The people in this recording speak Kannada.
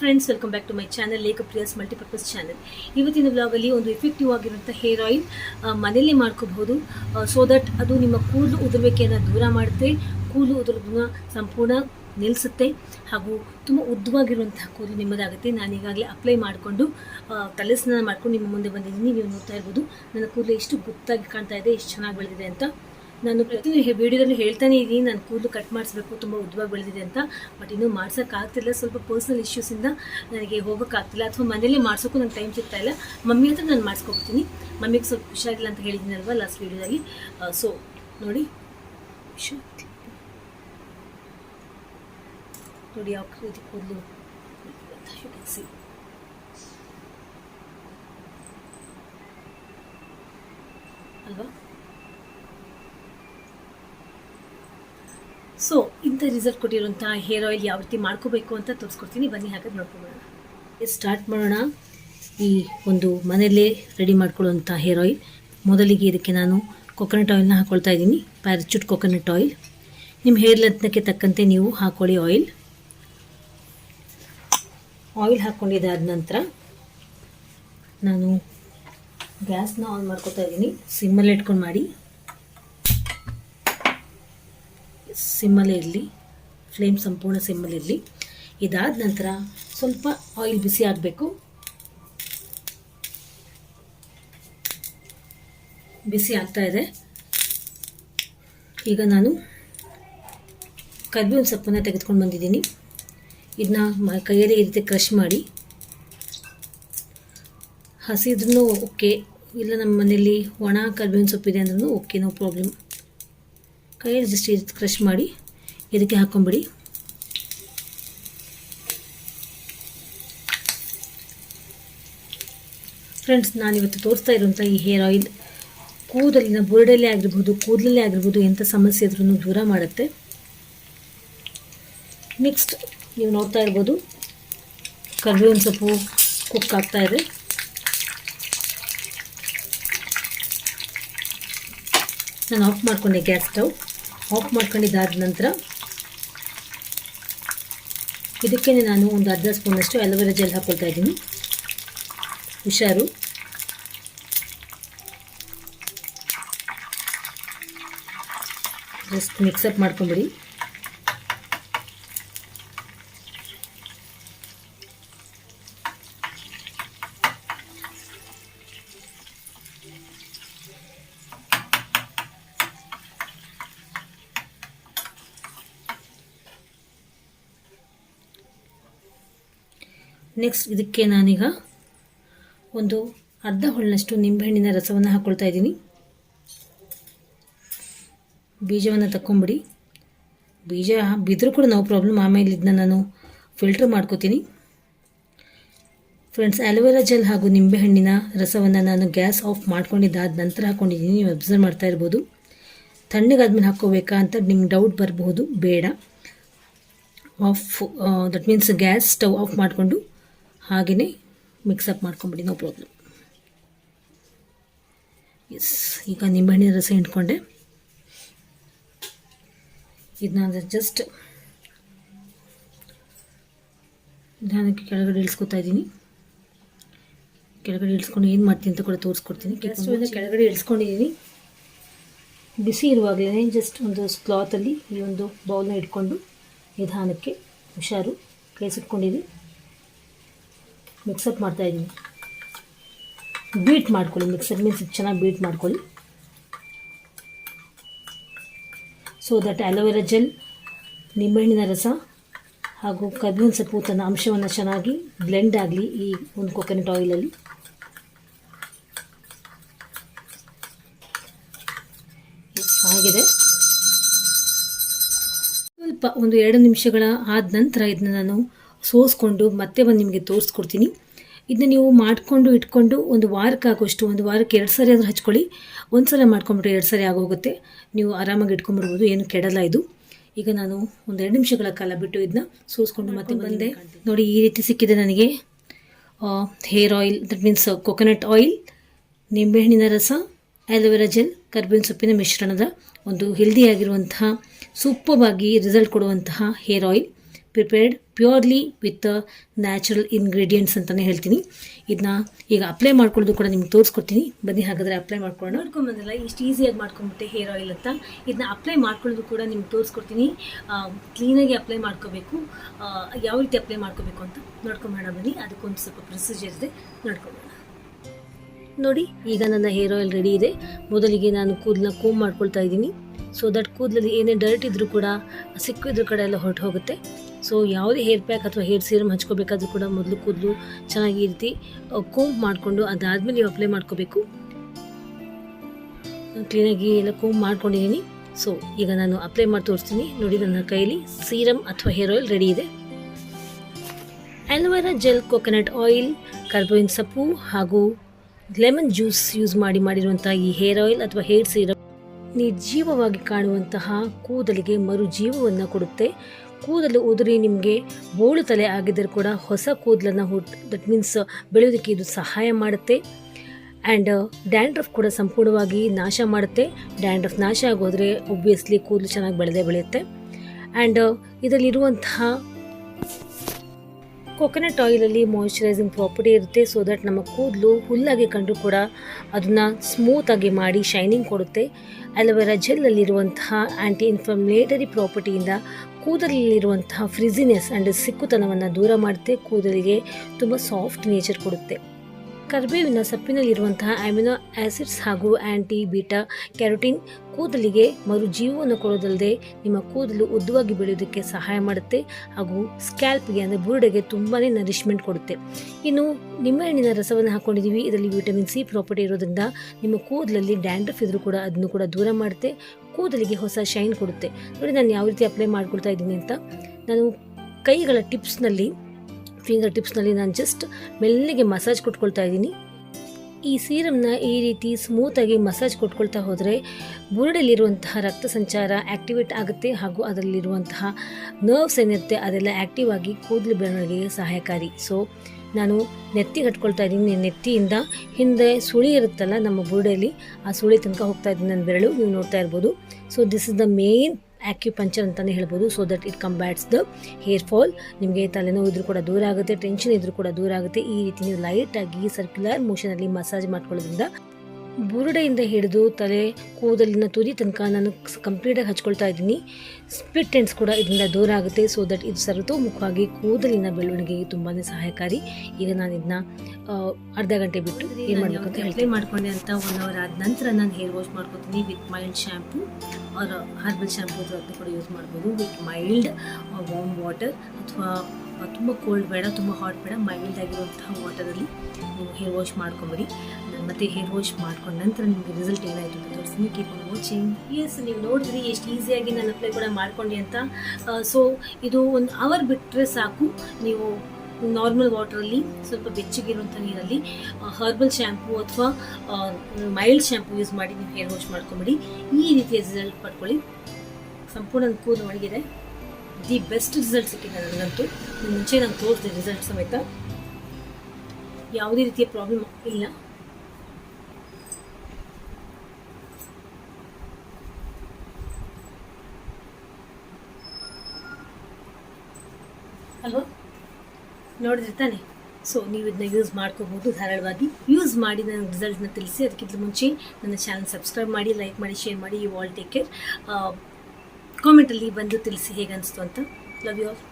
Friends welcome back to my channel lake ಪ್ರಿಯಸ್ ಮಲ್ಟಿಪರ್ಪಸ್ ಚಾನಲ್ ಇವತ್ತಿನ ಬ್ಲಾಗಲ್ಲಿ ಒಂದು ಎಫೆಕ್ಟಿವ್ ಆಗಿರುವಂಥ ಹೇರ್ ಆಯಿಲ್ ಮನೆಯಲ್ಲೇ ಮಾಡ್ಕೋಬಹುದು. ಸೊ ದಟ್ ಅದು ನಿಮ್ಮ ಕೂದಲು ಉದುರುವಿಕೆಯನ್ನು ದೂರ ಮಾಡುತ್ತೆ. ಕೂದಲು ಉದುರೋದನ್ನ ಸಂಪೂರ್ಣ ನಿಲ್ಲಿಸುತ್ತೆ ಹಾಗೂ ತುಂಬ ಉದ್ದವಾಗಿರುವಂತಹ ಕೂದಲು ನಿಮ್ಮದಾಗುತ್ತೆ. ನಾನು ಈಗಾಗಲೇ ಅಪ್ಲೈ ಮಾಡಿಕೊಂಡು ತಲೆ ಸ್ನಾನ ಮಾಡ್ಕೊಂಡು ನಿಮ್ಮ ಮುಂದೆ ಬಂದಿದ್ದೀನಿ. ನೀವು ನೋಡ್ತಾ ಇರ್ಬೋದು. ನನ್ನ ಕೂದಲು ಎಷ್ಟು ಗುತ್ತಾಗಿ ಕಾಣ್ತಾ ಇದೆ, ಎಷ್ಟು ಚೆನ್ನಾಗಿ ಬೆಳೆದಿದೆ ಅಂತ. ನಾನು ಪ್ರತಿ ವಿಡಿಯೋದಲ್ಲಿ ಹೇಳ್ತಾನೆ ಇದ್ದೀನಿ ನಾನು ಕೂದಲು ಕಟ್ ಮಾಡಿಸ್ಬೇಕು, ತುಂಬ ಉದ್ದವಾಗಿ ಬೆಳೆದಿದೆ ಅಂತ. ಬಟ್ ಇನ್ನೂ ಮಾಡ್ಸೋಕ್ಕಾಗ್ತಿಲ್ಲ ಸ್ವಲ್ಪ ಪರ್ಸ್ನಲ್ ಇಶ್ಯೂಸಿಂದ ನನಗೆ ಹೋಗೋಕ್ಕಾಗ್ತಿಲ್ಲ ಅಥವಾ ಮನೇಲಿ ಮಾಡ್ಸೋಕು ನಂಗೆ ಟೈಮ್ ಸಿಗ್ತಾ ಇಲ್ಲ. ಮಮ್ಮಿ ಹತ್ರ ನಾನು ಮಾಡಿಸ್ಕೊಡ್ತೀನಿ ಮಮ್ಮಿಗೆ ಸ್ವಲ್ಪ ಹುಷಾರಿಲ್ಲ ಅಂತ ಹೇಳಿದ್ದೀನಲ್ವ ಲಾಸ್ಟ್ ವೀಡಿಯೋದಲ್ಲಿ. ಸೊ ನೋಡಿ. ನೋಡಿ ಯಾವ ರೀತಿ ಕೂದಲು ಅಲ್ವಾ? ಸೊ ಇಂಥ ರಿಸಲ್ಟ್ ಕೊಟ್ಟಿರುವಂಥ ಹೇರ್ ಆಯಿಲ್ ಯಾವ ರೀತಿ ಮಾಡ್ಕೋಬೇಕು ಅಂತ ತೋರಿಸ್ಕೊಡ್ತೀನಿ. ಬನ್ನಿ, ಹಾಗಾದ್ರೆ ನೋಡ್ಕೊಬೋಣ ಸ್ಟಾರ್ಟ್ ಮಾಡೋಣ. ಈ ಒಂದು ಮನೆಯಲ್ಲೇ ರೆಡಿ ಮಾಡ್ಕೊಳ್ಳುವಂಥ ಹೇರ್ ಆಯಿಲ್ ಮೊದಲಿಗೆ ಇದಕ್ಕೆ ನಾನು ಕೊಕೊನಟ್ ಆಯಿಲ್ನ ಹಾಕ್ಕೊಳ್ತಾ ಇದ್ದೀನಿ. ಪ್ಯಾರಚೂಟ್ ಕೊಕೊನಟ್ ಆಯಿಲ್ ನಿಮ್ಮ ಹೇರ್ ಲೆಂತ್ನಕ್ಕೆ ತಕ್ಕಂತೆ ನೀವು ಹಾಕೊಳ್ಳಿ ಆಯಿಲ್ ಆಯಿಲ್ ಹಾಕ್ಕೊಂಡಿದ್ದಾದ ನಂತರ ನಾನು ಗ್ಯಾಸ್ನ ಆನ್ ಮಾಡ್ಕೊತಾ ಇದ್ದೀನಿ. ಸಿಮ್ಮಲ್ಲಿ ಇಟ್ಕೊಂಡು ಮಾಡಿ. ಸಿಮ್ಮಲ್ಲೇ ಇರಲಿ ಫ್ಲೇಮ್ ಸಂಪೂರ್ಣ ಸಿಮ್ಮಲ್ಲಿ ಇರಲಿ ಇದಾದ ನಂತರ ಸ್ವಲ್ಪ ಆಯಿಲ್ ಬಿಸಿ ಆಗಬೇಕು. ಬಿಸಿ ಆಗ್ತಾ ಇದೆ. ಈಗ ನಾನು ಕರ್ಬೇವಿನ ಸೊಪ್ಪನ್ನು ತೆಗೆದುಕೊಂಡು ಬಂದಿದ್ದೀನಿ. ಇದನ್ನ ಕೈಯಲ್ಲಿ ಈ ರೀತಿ ಕ್ರಷ್ ಮಾಡಿ. ಹಸಿದ್ರೂ ಓಕೆ. ಇಲ್ಲ ನಮ್ಮ ಮನೆಯಲ್ಲಿ ಒಣ ಕರ್ಬೇವಿನ ಸೊಪ್ಪಿದೆ ಅಂದ್ರೂ ಓಕೆ ನೋ ಪ್ರಾಬ್ಲಮ್ ಕೈಯಲ್ಲಿ ಜಸ್ಟ್ ಕ್ರಷ್ ಮಾಡಿ, ಇದಕ್ಕೆ ಹಾಕೊಂಬಿಡಿ. ಫ್ರೆಂಡ್ಸ್ ನಾನಿವತ್ತು ತೋರಿಸ್ತಾ ಇರುವಂಥ ಈ ಹೇರ್ ಆಯಿಲ್ ಕೂದಲಿನ ಬುರುಡಲ್ಲೇ ಆಗಿರ್ಬೋದು, ಕೂದಲಲ್ಲೇ ಆಗಿರ್ಬೋದು ಎಂಥ ಸಮಸ್ಯೆ ಇದ್ರೂ ದೂರ ಮಾಡುತ್ತೆ. ನೆಕ್ಸ್ಟ್ ನೀವು ನೋಡ್ತಾ ಇರ್ಬೋದು, ಕರ್ಬೇವಿನ ಸೊಪ್ಪು ಕುಕ್ ಆಗ್ತಾ ಇದೆ. ನಾನು ಆಫ್ ಮಾಡ್ಕೊಂಡೆ ಗ್ಯಾಸ್ ಸ್ಟವ್ ಆಫ್ ಮಾಡ್ಕೊಂಡಿದ್ದಾದ ನಂತರ ಇದಕ್ಕೆ ನಾನು ಒಂದು ಅರ್ಧ ಸ್ಪೂನಷ್ಟು ಅಲೋವೆರಾ ಜೆಲ್ ಹಾಕ್ಕೊಳ್ತಾ ಇದ್ದೀನಿ. ಹುಷಾರು. ಜಸ್ಟ್ ಮಿಕ್ಸಪ್ ಮಾಡ್ಕೊಂಬಿಡಿ. ನೆಕ್ಸ್ಟ್ ಇದಕ್ಕೆ ನಾನೀಗ ಒಂದು ಅರ್ಧ ಹೊಳ್ಳನಷ್ಟು ನಿಂಬೆಹಣ್ಣಿನ ರಸವನ್ನು ಹಾಕ್ಕೊಳ್ತಾ ಇದ್ದೀನಿ. ಬೀಜವನ್ನು ತಕ್ಕೊಂಬಿಡಿ. ಬೀಜ ಬಿದ್ದರೂ ಕೂಡ ನೋ ಪ್ರಾಬ್ಲಮ್. ಆಮೇಲೆ ಇದನ್ನ ನಾನು ಫಿಲ್ಟ್ರ್ ಮಾಡ್ಕೋತೀನಿ. ಫ್ರೆಂಡ್ಸ್, ಆಲೋವೆರಾ ಜೆಲ್ ಹಾಗೂ ನಿಂಬೆಹಣ್ಣಿನ ರಸವನ್ನು ನಾನು ಗ್ಯಾಸ್ ಆಫ್ ಮಾಡ್ಕೊಂಡಿದ್ದಾದ ನಂತರ ಹಾಕ್ಕೊಂಡಿದ್ದೀನಿ ನೀವು ಅಬ್ಸರ್ವ್ ಮಾಡ್ತಾ ಇರ್ಬೋದು. ತಣ್ಣಗಾದ್ಮೇಲೆ ಹಾಕ್ಕೋಬೇಕಾ ಅಂತ ನಿಮ್ಗೆ ಡೌಟ್ ಬರಬಹುದು, ಬೇಡ. Off that means gas stove off ಮಾಡಿಕೊಂಡು ಹಾಗೆಯೇ ಮಿಕ್ಸಪ್ ಮಾಡ್ಕೊಂಬಿಡಿ ನೋ ಪ್ರಾಬ್ಲಮ್ ಎಸ್ ಈಗ ನಿಂಬೆಹಣ್ಣಿನ ರಸ ಹಿಂಡ್ಕೊಂಡೆ. ಇದನ್ನ ಜಸ್ಟ್ ನಿಧಾನಕ್ಕೆ ಕೆಳಗಡೆ ಇಳಿಸ್ಕೊತಾ ಇದ್ದೀನಿ. ಕೆಳಗಡೆ ಇಳಿಸ್ಕೊಂಡು ಏನು ಮಾಡ್ತೀನಿ ಅಂತ ಕೂಡ ತೋರಿಸ್ಕೊಡ್ತೀನಿ. ಕೆಳಗಡೆ ಇಳಿಸ್ಕೊಂಡಿದ್ದೀನಿ. ಬಿಸಿ ಇರುವಾಗಲೇ ಜಸ್ಟ್ ಒಂದು ಕ್ಲಾತಲ್ಲಿ ಈ ಒಂದು ಬೌಲ್ನ ಇಟ್ಕೊಂಡು ನಿಧಾನಕ್ಕೆ ಹುಷಾರು ಕೈ ಸುಟ್ಕೊಂಡಿದ್ದೀನಿ ಮಿಕ್ಸಪ್ ಮಾಡ್ತಾಯಿದ್ದೀನಿ ಬೀಟ್ ಮಾಡ್ಕೊಳ್ಳಿ ಮಿಕ್ಸರ್ ಮೀನ್ಸ್ ಚೆನ್ನಾಗಿ ಬೀಟ್ ಮಾಡ್ಕೊಳ್ಳಿ. So that aloe vera gel ನಿಂಬೆಹಣ್ಣಿನ ರಸ ಹಾಗೂ ಕಬ್ಬಿನ ಸೊಪ್ಪು ತನ್ನ ಅಂಶವನ್ನು ಚೆನ್ನಾಗಿ ಬ್ಲೆಂಡ್ ಆಗಲಿ ಈ ಒಂದು ಕೊಕೊನಟ್ ಆಯಿಲಲ್ಲಿ ಆಗಿದೆ. ಸ್ವಲ್ಪ ಒಂದು ಎರಡು ನಿಮಿಷಗಳ ಆದ ನಂತರ ಇದನ್ನ ನಾನು ಸೋಸ್ಕೊಂಡು ಮತ್ತೆ ಒಂದು ನಿಮಗೆ ತೋರಿಸ್ಕೊಡ್ತೀನಿ. ಇದನ್ನ ನೀವು ಮಾಡಿಕೊಂಡು ಇಟ್ಕೊಂಡು ಒಂದು ವಾರಕ್ಕಾಗೋಷ್ಟು ಒಂದು ವಾರಕ್ಕೆ ಎರಡು ಸಾರಿ ಆದರೂ ಹಚ್ಕೊಳ್ಳಿ. ಒಂದು ಸಲ ಮಾಡ್ಕೊಂಬಿಟ್ರೆ ಎರಡು ಸಾರಿ ಆಗೋಗುತ್ತೆ. ನೀವು ಆರಾಮಾಗಿ ಇಟ್ಕೊಂಬಿಡ್ಬೋದು ಏನು ಕೆಡಲ್ಲ ಇದು. ಈಗ ನಾನು ಒಂದು ಎರಡು ನಿಮಿಷಗಳ ಕಾಲ ಬಿಟ್ಟು ಇದನ್ನ ಸೋಸ್ಕೊಂಡು ಮತ್ತೆ ಬಂದೆ. ನೋಡಿ ಈ ರೀತಿ ಸಿಕ್ಕಿದೆ ನನಗೆ. Hair oil that means coconut oil ನಿಂಬೆಹಣ್ಣಿನ ರಸ ಆಲೋವೆರಾ ಜೆಲ್ ಕರ್ಬೇವಿನ ಸೊಪ್ಪಿನ ಮಿಶ್ರಣದ ಒಂದು ಹೆಲ್ದಿಯಾಗಿರುವಂತಹ ಸೂಪವಾಗಿ ರಿಸಲ್ಟ್ ಕೊಡುವಂತಹ hair oil prepared purely with natural ingredients ಅಂತಲೇ ಹೇಳ್ತೀನಿ. ಇದನ್ನ ಈಗ ಅಪ್ಲೈ ಮಾಡ್ಕೊಳ್ಳೋದು ಕೂಡ ನಿಮ್ಗೆ ತೋರಿಸ್ಕೊಡ್ತೀನಿ. ಬನ್ನಿ ಹಾಗಾದರೆ ಅಪ್ಲೈ ಮಾಡ್ಕೊಳ್ಳೋಣ. ನೋಡ್ಕೊಂಬಂದಲ್ಲ ಇಷ್ಟು ಈಸಿಯಾಗಿ ಮಾಡ್ಕೊಂಬಿಟ್ಟೆ ಹೇರ್ ಆಯಿಲ್ ಅಂತ. ಇದನ್ನ ಅಪ್ಲೈ ಮಾಡ್ಕೊಳ್ಳೋದು ಕೂಡ ನಿಮ್ಗೆ ತೋರಿಸ್ಕೊಡ್ತೀನಿ. ಕ್ಲೀನಾಗಿ ಅಪ್ಲೈ ಮಾಡ್ಕೋಬೇಕು. ಯಾವ ರೀತಿ ಅಪ್ಲೈ ಮಾಡ್ಕೋಬೇಕು ಅಂತ ನೋಡ್ಕೊಂಬೋಣ ಬನ್ನಿ. ಅದಕ್ಕೊಂದು ಸ್ವಲ್ಪ ಪ್ರೊಸೀಜರ್ ಇದೆ. ನೋಡ್ಕೊಂಬೋಣ ನೋಡಿ, ಈಗ ನನ್ನ ಹೇರ್ ಆಯಿಲ್ ರೆಡಿ ಇದೆ. ಮೊದಲಿಗೆ ನಾನು ಕೂದಲನ್ನ ಕೂಮ್ ಮಾಡ್ಕೊಳ್ತಾ ಇದ್ದೀನಿ. ಸೊ ದಟ್ ಕೂದಲಲ್ಲಿ ಏನೇ ಡರ್ಟ್ ಇದ್ರೂ ಕೂಡ, ಸಿಕ್ಕಿದ್ರ ಕಡೆ ಎಲ್ಲ ಹೊರಟು ಹೋಗುತ್ತೆ ಸೊ ಯಾವುದೇ ಹೇರ್ ಪ್ಯಾಕ್ ಅಥವಾ ಹೇರ್ ಸೀರಮ್ ಹಚ್ಕೋಬೇಕಾದ್ರೂ ಕೂಡ ಮೊದಲು ಕೂದಲು ಚೆನ್ನಾಗಿ ರೀತಿ ಕೋಂಬ್ ಮಾಡಿಕೊಂಡು ಅದಾದಮೇಲೆ ನೀವು ಅಪ್ಲೈ ಮಾಡ್ಕೋಬೇಕು. ಕ್ಲೀನಾಗಿ ಎಲ್ಲ ಕೋಂಬ್ ಮಾಡ್ಕೊಂಡಿದ್ದೀನಿ ಸೊ ಈಗ ನಾನು ಅಪ್ಲೈ ಮಾಡಿ ತೋರಿಸ್ತೀನಿ. ನೋಡಿ ನನ್ನ ಕೈಯಲ್ಲಿ ಸೀರಮ್ ಅಥವಾ ಹೇರ್ ಆಯಿಲ್ ರೆಡಿ ಇದೆ. Aloe vera gel coconut oil ಕರ್ಬೇವಿನ ಸೊಪ್ಪು ಹಾಗೂ ಲೆಮನ್ ಜ್ಯೂಸ್ ಯೂಸ್ ಮಾಡಿ ಮಾಡಿರುವಂಥ ಈ ಹೇರ್ ಆಯಿಲ್ ಅಥವಾ ಹೇರ್ ಸೀರಮ್ ನಿರ್ಜೀವವಾಗಿ ಕಾಣುವಂತಹ ಕೂದಲಿಗೆ ಮರುಜೀವವನ್ನು ಕೊಡುತ್ತೆ. ಕೂದಲು ಉದುರಿ ನಿಮಗೆ ಬೋಳು ತಲೆ ಆಗಿದ್ದರೂ ಕೂಡ ಹೊಸ ಕೂದಲನ್ನು ಹುಟ್ ದಟ್ ಮೀನ್ಸ್ ಬೆಳೆಯೋದಕ್ಕೆ ಇದು ಸಹಾಯ ಮಾಡುತ್ತೆ. ಆ್ಯಂಡ್ ಡ್ಯಾಂಡ್ರಫ್ ಕೂಡ ಸಂಪೂರ್ಣವಾಗಿ ನಾಶ ಮಾಡುತ್ತೆ. ಡ್ಯಾಂಡ್ರಫ್ ನಾಶ ಆಗೋದ್ರೆ ಒಬ್ವಿಯಸ್ಲಿ ಕೂದಲು ಚೆನ್ನಾಗಿ ಬೆಳೆದೇ ಬೆಳೆಯುತ್ತೆ. ಆ್ಯಂಡ್ ಇದರಲ್ಲಿರುವಂತಹ ಕೊಕೊನಟ್ ಆಯಿಲಲ್ಲಿ ಮಾಯಿಶ್ಚರೈಸಿಂಗ್ ಪ್ರಾಪರ್ಟಿ ಇರುತ್ತೆ. ಸೊ ದಟ್ ನಮ್ಮ ಕೂದಲು ಹುಲ್ಲಾಗಿ ಕಂಡು ಕೂಡ ಅದನ್ನು ಸ್ಮೂತಾಗಿ ಮಾಡಿ ಶೈನಿಂಗ್ ಕೊಡುತ್ತೆ. ಅಲೋವೆರಾ ಜೆಲ್ಲಲ್ಲಿರುವಂತಹ ಆ್ಯಂಟಿ ಇನ್ಫ್ಲಮೇಟರಿ ಪ್ರಾಪರ್ಟಿಯಿಂದ ಕೂದಲಲ್ಲಿರುವಂತಹ ಫ್ರಿಜಿನೆಸ್ ಆ್ಯಂಡ್ ಸಿಕ್ಕುತನವನ್ನು ದೂರ ಮಾಡುತ್ತೆ ಕೂದಲಿಗೆ ತುಂಬ ಸಾಫ್ಟ್ ನೇಚರ್ ಕೊಡುತ್ತೆ. ಕರ್ಬೇವಿನ ಸೊಪ್ಪಿನಲ್ಲಿರುವಂತಹ ಅಮಿನೋ ಆಸಿಡ್ಸ್ ಹಾಗೂ ಆ್ಯಂಟಿ ಬೀಟಾ ಕ್ಯಾರೋಟಿನ್ ಕೂದಲಿಗೆ ಮರು ಜೀವವನ್ನು ಕೊಡೋದಲ್ಲದೆ ನಿಮ್ಮ ಕೂದಲು ಉದ್ದವಾಗಿ ಬೆಳೆಯೋದಕ್ಕೆ ಸಹಾಯ ಮಾಡುತ್ತೆ ಹಾಗೂ ಸ್ಕ್ಯಾಲ್ಪ್ಗೆ ಅಂದರೆ ಬುರುಡೆಗೆ ತುಂಬಾ ನರಿಶ್ಮೆಂಟ್ ಕೊಡುತ್ತೆ. ಇನ್ನು ನಿಂಬೆಹಣ್ಣಿನ ರಸವನ್ನು ಹಾಕ್ಕೊಂಡಿದ್ದೀವಿ ಇದರಲ್ಲಿ ವಿಟಮಿನ್ ಸಿ ಪ್ರಾಪರ್ಟಿ ಇರೋದ್ರಿಂದ ನಿಮ್ಮ ಕೂದಲಲ್ಲಿ ಡ್ಯಾಂಡ್ರಫ್ ಇದ್ರೂ ಕೂಡ ಅದನ್ನು ಕೂಡ ದೂರ ಮಾಡುತ್ತೆ ಕೂದಲಿಗೆ ಹೊಸ ಶೈನ್ ಕೊಡುತ್ತೆ. ನೋಡಿ ನಾನು ಯಾವ ರೀತಿ ಅಪ್ಲೈ ಮಾಡ್ಕೊಳ್ತಾ ಇದ್ದೀನಿ ಅಂತ. ನಾನು ಕೈಗಳ ಟಿಪ್ಸ್ನಲ್ಲಿ ಫಿಂಗರ್ ಟಿಪ್ಸ್ನಲ್ಲಿ ನಾನು ಜಸ್ಟ್ ಮೆಲ್ಲಿಗೆ ಮಸಾಜ್ ಕೊಟ್ಕೊಳ್ತಾ ಇದ್ದೀನಿ. ಈ ಸೀರಮ್ನ ಈ ರೀತಿ ಸ್ಮೂತಾಗಿ ಮಸಾಜ್ ಕೊಟ್ಕೊಳ್ತಾ ಹೋದರೆ ಬುರುಡಲ್ಲಿರುವಂತಹ ರಕ್ತ ಸಂಚಾರ ಆ್ಯಕ್ಟಿವೇಟ್ ಆಗುತ್ತೆ ಹಾಗೂ ಅದರಲ್ಲಿರುವಂತಹ ನರ್ವ್ಸ್ ಏನಿರುತ್ತೆ ಅದೆಲ್ಲ ಆ್ಯಕ್ಟಿವ್ ಆಗಿ ಕೂದಲು ಬೆಳವಣಿಗೆಗೆ ಸಹಾಯಕಾರಿ. ಸೊ ನಾನು ನೆತ್ತಿ ಕಟ್ಕೊಳ್ತಾ ಇದ್ದೀನಿ. ನೆತ್ತಿಯಿಂದ ಹಿಂದೆ ಸುಳಿ ಇರುತ್ತಲ್ಲ ನಮ್ಮ ಬುರುಡೆಯಲ್ಲಿ ಆ ಸುಳಿ ತನಕ ಹೋಗ್ತಾ ಇದ್ದೀನಿ ನನ್ನ ಬೆರಳು. ನೀವು ನೋಡ್ತಾ ಇರ್ಬೋದು. So this is the main acupuncture ಅಂತಲೇ ಹೇಳ್ಬೋದು. So that it combats the hair fall ನಿಮಗೆ ತಲೆನೋವು ಇದ್ರೂ ಕೂಡ ದೂರ ಆಗುತ್ತೆ ಟೆನ್ಷನ್ ಇದ್ರೂ ಕೂಡ ದೂರ ಆಗುತ್ತೆ. ಈ ರೀತಿ ನೀವು ಲೈಟಾಗಿ ಸರ್ಕ್ಯುಲರ್ ಮೋಷನಲ್ಲಿ ಮಸಾಜ್ ಮಾಡ್ಕೊಳ್ಳೋದ್ರಿಂದ ಬುರುಡೆಯಿಂದ ಹಿಡಿದು ತಲೆ ಕೂದಲಿನ ತುದಿ ತನಕ ನಾನು ಕಂಪ್ಲೀಟಾಗಿ ಹಚ್ಕೊಳ್ತಾ ಇದ್ದೀನಿ. ಸ್ಪಿಟ್ ಎಂಡ್ಸ್ ಕೂಡ ಇದರಿಂದ ದೂರ ಆಗುತ್ತೆ. ಸೊ ದಟ್ ಇದು ಸರ್ವತೋಮುಖವಾಗಿ ಕೂದಲಿನ ಬೆಳವಣಿಗೆಗೆ ತುಂಬಾ ಸಹಾಯಕಾರಿ. ಈಗ ನಾನು ಇದನ್ನ ಅರ್ಧ ಗಂಟೆ ಬಿಟ್ಟು ಏನು ಮಾಡಬೇಕು ಅಂತ ಹೇಳ್ತೀನಿ. ಮಾಡ್ಕೊಂಡೆ ಅಂತ ಒನ್ ಅವರ್ ಆದ ನಂತರ ನಾನು ಹೇರ್ ವಾಶ್ ಮಾಡ್ಕೊತೀನಿ with mild shampoo or herbal shampoo ಅದನ್ನು ಕೂಡ ಯೂಸ್ ಮಾಡ್ಬೋದು. ವಿತ್ ಮೈಲ್ಡ್ ವಾಮ್ ವಾಟರ್ ಅಥವಾ ತುಂಬ ಕೋಲ್ಡ್ ಬೇಡ ತುಂಬ ಹಾಟ್ ಬೇಡ ಮೈಲ್ಡ್ ಆಗಿರುವಂತಹ ವಾಟರಲ್ಲಿ ನೀವು ಹೇರ್ ವಾಶ್ ಮಾಡ್ಕೊಂಬಿಡಿ ಮತ್ತೆ ಹೇರ್ ವಾಶ್ ಮಾಡ್ಕೊಂಡ ನಂತರ ನಿಮಗೆ ರಿಸಲ್ಟ್ ಏನಾಯಿತು ಅಂತ ತೋರಿಸ್ತೀನಿ. ಕೀಪ್ ಆನ್ ವಾಚಿಂಗ್ ಎಸ್ ನೀವು ನೋಡಿದ್ರಿ, ಎಷ್ಟು ಈಸಿಯಾಗಿ ನಾನು ಅಪ್ಲೈ ಕೂಡ ಮಾಡ್ಕೊಂಡೆ ಅಂತ. ಸೊ ಇದು ಒಂದು ಅವರ್ ಬಿಟ್ಟರೆ ಸಾಕು. ನೀವು ನಾರ್ಮಲ್ ವಾಟ್ರಲ್ಲಿ ಸ್ವಲ್ಪ ಬೆಚ್ಚಗಿರುವಂಥ ನೀರಲ್ಲಿ ಹರ್ಬಲ್ ಶ್ಯಾಂಪು ಅಥವಾ ಮೈಲ್ಡ್ ಶ್ಯಾಂಪು ಯೂಸ್ ಮಾಡಿ ನೀವು ಹೇರ್ ವಾಶ್ ಮಾಡ್ಕೊಂಬಿಡಿ. ಈ ರೀತಿಯ ರಿಸಲ್ಟ್ ಪಡ್ಕೊಳ್ಳಿ. ಸಂಪೂರ್ಣ ಕೂದಲು ಒಣಗಿದೆ ದಿ ಬೆಸ್ಟ್ ರಿಸಲ್ಟ್ ಸಿಕ್ಕಿದೆ ನನಗಂತೂ. ಮುಂಚೆ ನಾನು ತೋರಿಸಿದೆ ರಿಸಲ್ಟ್ ಸಮೇತ ಯಾವುದೇ ರೀತಿಯ ಪ್ರಾಬ್ಲಮ್ ಇಲ್ಲ. ಅಲ್ವಾ ನೋಡಿದ್ರೆ ತಾನೆ? ಸೊ ನೀವು ಇದನ್ನ ಯೂಸ್ ಮಾಡ್ಕೋಬೋದು ಧಾರಾಳವಾಗಿ. ಯೂಸ್ ಮಾಡಿ ನನ್ನ ರಿಸಲ್ಟ್ನ ತಿಳಿಸಿ. ಅದಕ್ಕಿಂತ ಮುಂಚೆ ನನ್ನ ಚಾನಲ್ ಸಬ್ಸ್ಕ್ರೈಬ್ ಮಾಡಿ ಲೈಕ್ ಮಾಡಿ ಶೇರ್ ಮಾಡಿ ಯು ಆಲ್ ಟೇಕ್ ಕೇರ್ ಕಾಮೆಂಟಲ್ಲಿ ಬಂದು ತಿಳಿಸಿ ಹೇಗೆ ಅನಿಸ್ತು ಅಂತ. Love you all